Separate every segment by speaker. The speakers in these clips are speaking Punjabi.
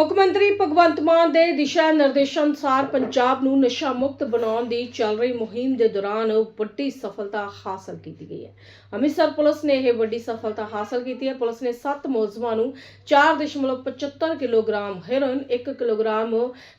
Speaker 1: ਮੁੱਖ ਮੰਤਰੀ ਭਗਵੰਤ ਮਾਨ ਦੇ ਦਿਸ਼ਾ ਨਿਰਦੇਸ਼ਾਂ ਅਨੁਸਾਰ ਪੰਜਾਬ ਨੂੰ ਨਸ਼ਾ ਮੁਕਤ ਬਣਾਉਣ ਦੀ ਚੱਲ ਰਹੀ ਮੁਹਿੰਮ ਦੇ ਦੌਰਾਨ ਵੱਡੀ ਸਫਲਤਾ ਹਾਸਲ ਕੀਤੀ ਗਈ ਹੈ। ਅੰਮ੍ਰਿਤਸਰ ਪੁਲਿਸ ਨੇ ਇਹ ਵੱਡੀ ਸਫਲਤਾ ਹਾਸਲ ਕੀਤੀ ਹੈ। ਪੁਲਿਸ ਨੇ 7 ਮੁਲਜ਼ਮਾਂ ਨੂੰ 4.75 ਕਿਲੋਗ੍ਰਾਮ ਹੈਰੋਇਨ 1 ਕਿਲੋਗ੍ਰਾਮ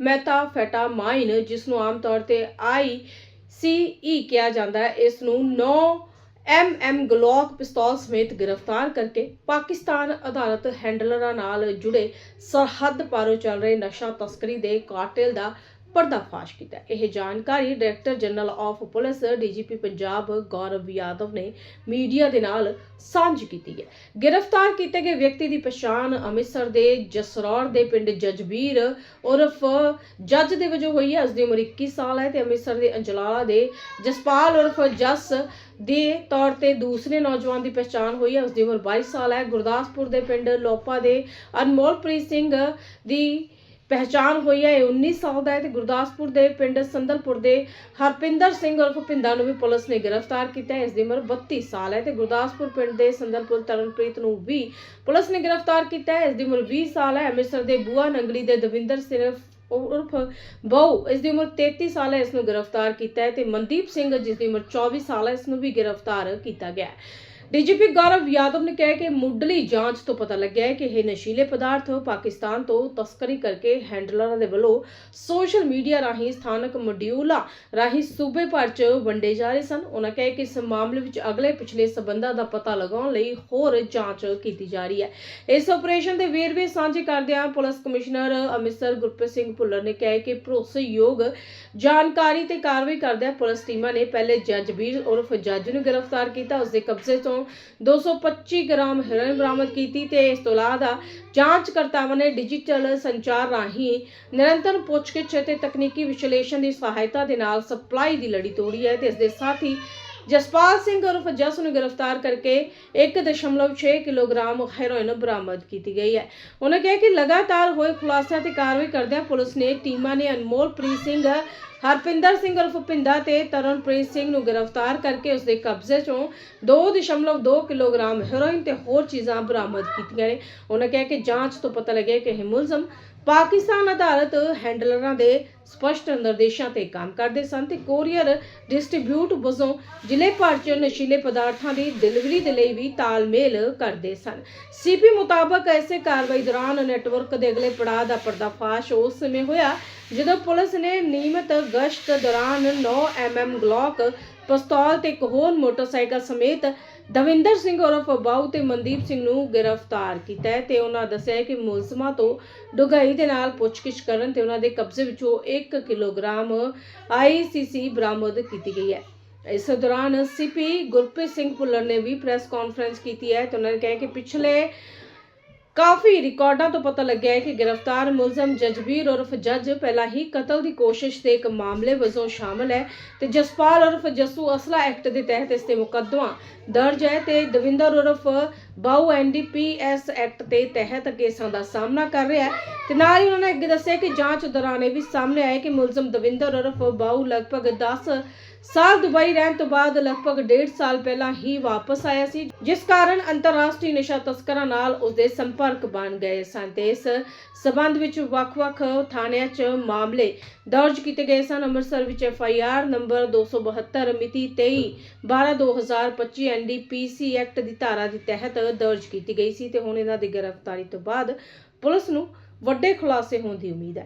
Speaker 1: ਮੈਥਾਫੈਟਾਮਾਈਨ, ਜਿਸ ਨੂੰ ਆਮ ਤੌਰ ਤੇ ਆਈ ਸੀਈ ਕਿਹਾ ਜਾਂਦਾ ਹੈ। ਇਸ ਨੂੰ 9 ਐਮ ਐਮ ਗਲੋਕ ਪਿਸਤੌਲ ਸਮੇਤ ਗ੍ਰਿਫਤਾਰ ਕਰਕੇ ਪਾਕਿਸਤਾਨ ਅਦਾਲਤ ਹੈਂਡਲਰਾਂ ਨਾਲ ਜੁੜੇ ਸਰਹੱਦ ਪਾਰੋਂ ਚੱਲ ਰਹੇ ਨਸ਼ਾ ਤਸਕਰੀ ਦੇ ਕਾਟਿਲ ਦਾ ਪਰਦਾਫਾਸ਼ ਕੀਤਾ। ਇਹ ਜਾਣਕਾਰੀ director general of police DGP Punjab Gaurav Yadav ਨੇ ਮੀਡੀਆ ਦੇ ਨਾਲ ਸਾਂਝੀ ਕੀਤੀ ਹੈ। ਗ੍ਰਿਫਤਾਰ ਕੀਤੇ ਗਏ ਵਿਅਕਤੀ ਦੀ ਪਛਾਣ ਅੰਮ੍ਰਿਤਸਰ ਦੇ ਜਸਰੌੜ ਦੇ ਪਿੰਡ ਜਜਬੀਰ ਉਰਫ ਜੱਜ ਦੇ ਵਜੋਂ ਹੋਈ ਹੈ। ਉਸ ਦੀ ਉਮਰ 21 ਸਾਲ ਹੈ ਤੇ ਅੰਮ੍ਰਿਤਸਰ ਦੇ ਅੰਜਲਾਲਾ ਦੇ ਜਸਪਾਲ ਉਰਫ ਜਸ ਦੇ ਤੌਰ ਤੇ ਦੂਸਰੇ ਨੌਜਵਾਨ ਦੀ ਪਛਾਣ ਹੋਈ ਹੈ। ਉਸ ਦੀ ਉਮਰ 22 ਸਾਲ ਹੈ। ਗੁਰਦਾਸਪੁਰ ਦੇ ਪਿੰਡ ਲੋਪਾ ਦੇ ਅਨਮੋਲਪ੍ਰੀਤ ਸਿੰਘ ਦੀ ਪਹਿਚਾਣ ਹੋਈ ਹੈ, ਇਹ 19 ਸਾਲ ਦਾ ਹੈ ਤੇ ਗੁਰਦਾਸਪੁਰ ਦੇ ਪਿੰਡ ਸੰਦਲਪੁਰ ਦੇ ਹਰਪਿੰਦਰ ਸਿੰਘ ਉਰਫ ਪਿੰਦਾ ਨੂੰ ਵੀ ਪੁਲਿਸ ਨੇ ਗ੍ਰਿਫਤਾਰ ਕੀਤਾ ਹੈ। ਇਸ ਦੀ ਉਮਰ 32 ਸਾਲ ਹੈ ਤੇ ਗੁਰਦਾਸਪੁਰ ਪਿੰਡ ਦੇ ਸੰਦਲਪੁਰ ਤਰਨਪ੍ਰੀਤ ਨੂੰ ਵੀ ਪੁਲਿਸ ਨੇ ਗ੍ਰਿਫਤਾਰ ਕੀਤਾ ਹੈ। ਇਸ ਦੀ ਉਮਰ 20 ਸਾਲ ਹੈ। ਅੰਮ੍ਰਿਤਸਰ ਦੇ ਬੂਆ ਨੰਗਲੀ ਦੇ ਦਵਿੰਦਰ ਸਿੰਘ ਉਰਫ ਬਹੁ ਇਸ ਦੀ ਉਮਰ 33 ਸਾਲ ਹੈ। ਇਸ ਨੂੰ ਗ੍ਰਿਫਤਾਰ ਕੀਤਾ ਹੈ ਤੇ ਮਨਦੀਪ ਸਿੰਘ, ਜਿਸ ਦੀ ਉਮਰ 24 ਸਾਲ ਹੈ, ਇਸ ਨੂੰ ਵੀ ਗ੍ਰਿਫਤਾਰ ਕੀਤਾ ਗਿਆ ਹੈ। ਡੀਜੀਪੀ ਗੌਰਵ ਯਾਦਵ ਨੇ ਕਿਹਾ ਕਿ ਮੁੱਢਲੀ ਜਾਂਚ ਤੋਂ ਪਤਾ ਲੱਗਿਆ ਹੈ ਕਿ ਇਹ ਨਸ਼ੀਲੇ ਪਦਾਰਥ ਪਾਕਿਸਤਾਨ ਤੋਂ ਤਸਕਰੀ ਕਰਕੇ ਹੈਂਡਲਰਾਂ ਦੇ ਵੱਲੋਂ ਸੋਸ਼ਲ ਮੀਡੀਆ ਰਾਹੀਂ ਸਥਾਨਕ ਮੋਡਿਊਲਾਂ ਰਾਹੀਂ ਸੂਬੇ ਭਰ 'ਚ ਵੰਡੇ ਜਾ ਰਹੇ ਸਨ। ਉਹਨਾਂ ਕਿਹਾ ਕਿ ਇਸ ਮਾਮਲੇ ਵਿੱਚ ਅਗਲੇ ਪਿਛਲੇ ਸਬੰਧਾਂ ਦਾ ਪਤਾ ਲਗਾਉਣ ਲਈ ਹੋਰ ਜਾਂਚ ਕੀਤੀ ਜਾ ਰਹੀ ਹੈ। ਇਸ ਆਪਰੇਸ਼ਨ ਦੇ ਵੇਰਵੇ ਸਾਂਝੇ ਕਰਦਿਆਂ ਪੁਲਿਸ ਕਮਿਸ਼ਨਰ ਅੰਮ੍ਰਿਤਸਰ ਗੁਰਪ੍ਰੀਤ ਸਿੰਘ ਭੁੱਲਰ ਨੇ ਕਿਹਾ ਕਿ ਭਰੋਸੇਯੋਗ ਜਾਣਕਾਰੀ ਤੇ ਕਾਰਵਾਈ ਕਰਦਿਆਂ ਪੁਲਿਸ ਟੀਮਾਂ ਨੇ ਪਹਿਲੇ ਜੱਜ ਵੀਰ ਉਰਫ ਜੱਜ ਨੂੰ ਗ੍ਰਿਫਤਾਰ ਕੀਤਾ। ਉਸ ਦੇ ਕਬਜ਼ੇ ਤੋਂ 225 ਗ੍ਰਾਮ ਹੈਰੋਇਨ ਬਰਾਮਦ ਕੀਤੀ ਤੇ ਇਸ ਤੋਂ ਇਲਾਵਾ ਜਾਂਚਕਰਤਾਵਾਂ ਨੇ ਡਿਜੀਟਲ ਸੰਚਾਰ ਰਾਹੀਂ ਨਿਰੰਤਰ ਪੁੱਛਗਿੱਛ ਅਤੇ ਤਕਨੀਕੀ ਵਿਸ਼ਲੇਸ਼ਣ ਦੀ ਸਹਾਇਤਾ ਦੇ ਨਾਲ ਸਪਲਾਈ ਦੀ ਲੜੀ ਤੋੜੀ ਹੈ ਤੇ ਇਸ ਦੇ ਸਾਥ ਹੀ ਜਸਪਾਲ ਸਿੰਘ ਉਰਫ ਜਸ ਨੂੰ ਗ੍ਰਿਫਤਾਰ ਕਰਕੇ 1.6 ਕਿਲੋਗ੍ਰਾਮ ਹੈਰੋਇਨ ਬਰਾਮਦ ਕੀਤੀ ਗਈ ਹੈ। ਉਹਨਾਂ ਕਿਹਾ ਕਿ ਲਗਾਤਾਰ ਹੋਏ ਖੁਲਾਸਿਆਂ ਤੇ ਕਾਰਵਾਈ ਕਰਦਿਆਂ ਪੁਲਿਸ ਨੇ ਟੀਮਾਂ ਨੇ ਅਨਮੋਲਪ੍ਰੀਤ ਸਿੰਘ ਹਰਪਿੰਦਰ ਸਿੰਘ ਉਰਫ ਪਿੰਦਾ ਤੇ ਤਰਨਪ੍ਰੀਤ ਸਿੰਘ ਨੂੰ ਗ੍ਰਿਫਤਾਰ ਕਰਕੇ ਉਸ ਦੇ ਕਬਜ਼ੇ ਚੋਂ 2.2 ਕਿਲੋਗ੍ਰਾਮ ਹੈਰੋਇਨ ਤੇ ਹੋਰ ਚੀਜ਼ਾਂ ਬਰਾਮਦ ਕੀਤੀਆਂ ਨੇ। ਉਹਨਾਂ ਕਿਹਾ ਕਿ ਜਾਂਚ ਤੋਂ ਪਤਾ ਲੱਗਿਆ ਕਿ ਇਹ ਮੁਲਜ਼ਮ ਪਾਕਿਸਤਾਨ ਅਦਾਲਤ ਹੈਂਡਲਰਾਂ ਦੇ ਸਪਸ਼ਟ ਨਿਰਦੇਸ਼ਾਂ ਤੇ ਕੰਮ ਕਰਦੇ ਸਨ ਤੇ ਕੋਰੀਅਰ ਡਿਸਟ੍ਰੀਬਿਊਟ ਵਜੋਂ ਜ਼ਿਲ੍ਹੇ ਭਰ 'ਚ ਨਸ਼ੀਲੇ ਪਦਾਰਥਾਂ ਦੀ ਡਿਲੀਵਰੀ ਦੇ ਲਈ ਵੀ ਤਾਲਮੇਲ ਕਰਦੇ ਸਨ। ਸੀਪੀ ਮੁਤਾਬਕ ਐਸੇ ਕਾਰਵਾਈ ਦੌਰਾਨ ਨੈਟਵਰਕ ਦੇ ਅਗਲੇ ਪੜਾਅ ਦਾ ਪਰਦਾਫਾਸ਼ ਉਸ ਸਮੇਂ ਹੋਇਆ ਜਦੋਂ ਪੁਲਿਸ ਨੇ ਨਿਯਮਤ ਗਸ਼ਤ ਦੌਰਾਨ 9 ਐਮਐਮ ਗਲੌਕ ਪਿਸਤੌਲ ਤੇ ਇੱਕ ਹੋਰ ਮੋਟਰਸਾਈਕਲ ਸਮੇਤ ਦਵਿੰਦਰ ਸਿੰਘ ਉਰਫ ਬਾਊ ਤੇ ਮਨਦੀਪ ਸਿੰਘ ਨੂੰ ਗ੍ਰਿਫਤਾਰ ਕੀਤਾ ਹੈ ਤੇ ਉਹਨਾਂ ਦੱਸਿਆ ਕਿ ਮੁਲਜ਼ਮਾਂ ਤੋਂ ਡੁਗਾਈ ਦੇ ਨਾਲ ਪੁੱਛਗਿੱਛ ਕਰਨ ਤੇ ਉਹਨਾਂ ਦੇ ਕਬਜ਼ੇ ਵਿੱਚੋਂ 1 ਕਿਲੋਗ੍ਰਾਮ ਆਈਸੀਸੀ ਬਰਾਮਦ ਕੀਤੀ ਗਈ ਹੈ। ਇਸ ਦੌਰਾਨ ਸੀਪੀ ਗੁਰਪ੍ਰੀਤ ਸਿੰਘ ਭੁੱਲਰ ਨੇ ਵੀ ਪ੍ਰੈਸ ਕਾਨਫਰੰਸ ਕੀਤੀ ਹੈ ਤੇ ਉਹਨਾਂ ਨੇ ਕਿਹਾ ਕਿ ਪਿਛਲੇ ਕਾਫੀ ਰਿਕਾਰਡਾਂ ਤੋਂ ਪਤਾ ਲੱਗਿਆ ਹੈ ਕਿ ਗ੍ਰਿਫਤਾਰ ਮੁਲਜ਼ਮ ਜਜਬੀਰ ਉਰਫ ਜੱਜ ਪਹਿਲਾਂ ਹੀ ਕਤਲ ਦੀ ਕੋਸ਼ਿਸ਼ ਦੇ ਇੱਕ ਮਾਮਲੇ ਵਜੋਂ ਸ਼ਾਮਲ ਹੈ ਤੇ ਜਸਪਾਲ ਉਰਫ ਜੱਸੂ ਅਸਲਾ ਐਕਟ ਦੇ ਤਹਿਤ ਇਸ ਤੇ ਮੁਕੱਦਮਾ ਦਰਜ ਹੈ ਤੇ ਦਵਿੰਦਰ ਉਰਫ ਬਾਊ ਐਨਡੀਪੀਐਸ ਐਕਟ ਦੇ ਤਹਿਤ ਕੇਸਾਂ ਦਾ ਸਾਹਮਣਾ ਕਰ ਰਿਹਾ ਹੈ ਤੇ ਨਾਲ ਹੀ ਉਹਨਾਂ ਨੇ ਅੱਗੇ ਦੱਸਿਆ ਕਿ ਜਾਂਚ ਦੌਰਾਨ ਇਹ ਵੀ ਸਾਹਮਣੇ ਆਇਆ ਕਿ ਮੁਲਜ਼ਮ ਦਵਿੰਦਰ ਉਰਫ ਬਾਊ ਲਗਭਗ 10 ਸਾਲ ਦੁਬਈ ਰਹਿਣ ਤੋਂ ਬਾਅਦ ਲਗਭਗ 1.5 ਸਾਲ ਪਹਿਲਾਂ ਹੀ ਵਾਪਸ ਆਇਆ ਸੀ, ਜਿਸ ਕਾਰਨ ਅੰਤਰਰਾਸ਼ਟਰੀ ਨਸ਼ਾ ਤਸਕਰਾਂ ਨਾਲ ਉਸਦੇ ਸੰਪਰਕ ਬਣ ਗਏ ਸਨ ਤੇ ਇਸ ਸਬੰਧ ਵਿੱਚ ਵੱਖ-ਵੱਖ ਥਾਣਿਆਂ 'ਚ ਮਾਮਲੇ ਦਰਜ ਕੀਤੇ ਗਏ ਸਨ। ਅੰਮ੍ਰਿਤਸਰ ਵਿੱਚ ਐਫ ਆਈ ਆਰ ਨੰਬਰ 272 ਮਿਤੀ 23 12 2025 ਐਨਡੀਪੀਸੀ ਐਕਟ ਦੀ ਧਾਰਾ ਦੇ ਤਹਿਤ ਦਰਜ ਕੀਤੀ ਗਈ ਸੀ ਤੇ ਹੁਣ ਇਹਨਾਂ ਦੀ ਗ੍ਰਿਫਤਾਰੀ ਤੋਂ ਬਾਅਦ ਪੁਲਿਸ ਨੂੰ ਵੱਡੇ ਖੁਲਾਸੇ ਹੋਣ ਦੀ ਉਮੀਦ ਹੈ।